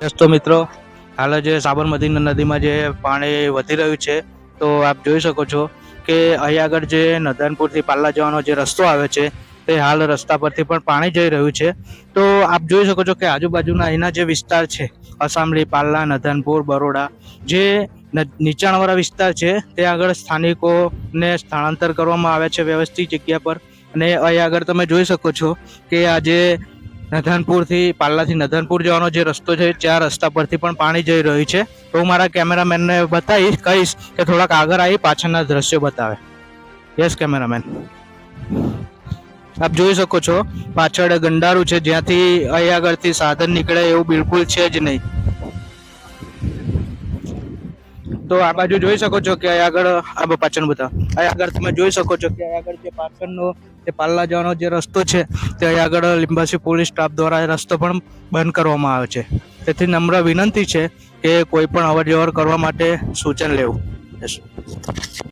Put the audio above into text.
Yes તો મિત્રો, હાલ જે સાબરમતી નદીમાં જે પાણી વધી રહ્યું છે, તો આપ જોઈ શકો છો કે અહીં આગળ જે નદનપુરથી પાલ્લા જવાનો જે રસ્તો આવે છે, તે હાલ રસ્તા પરથી પણ પાણી જઈ રહ્યું છે. તો આપ જોઈ શકો છો કે આજુબાજુના અહીંના જે વિસ્તાર છે, અસામલી પાલ્લા નદનપુર, બરોડા, જે નીચાણવાળા વિસ્તાર છે, તે આગળ સ્થાનિકોને સ્થળાંતર કરવામાં આવે છે વ્યવસ્થિત જગ્યા પર. અને અહીં આગળ તમે જોઈ શકો છો કે આજે નધનપુરથી પાલ્લાથી નધનપુર જવાનો જે રસ્તો છે ત્યાં રસ્તા પરથી પણ પાણી જઈ રહ્યું છે. તો હું મારા કેમેરામેનને બતાવીશ, કહીશ કે થોડાક આગળ આવી પાછળના દ્રશ્યો બતાવે. Yes cameraman. આપ જોઈ શકો છો, પાછળ ગંડારું છે, જ્યાંથી અહીં આગળથી સાધન નીકળે એવું બિલકુલ છે જ નહીં. તો આ બાજુ જોઈ શકો છો કે આગળ, આ પાછળ બધા અહીં આગળ તમે જોઈ શકો છો કે આગળ જે પાછળનો જે પાલ્લા જવાનો જે રસ્તો છે, તે આગળ લિંબાસી પોલીસ સ્ટાફ દ્વારા રસ્તો પણ બંધ કરવામાં આવ્યો છે તેથી નમ્ર વિનંતી છે કે કોઈ પણ અવર જવર કરવા માટે સૂચન લેવું.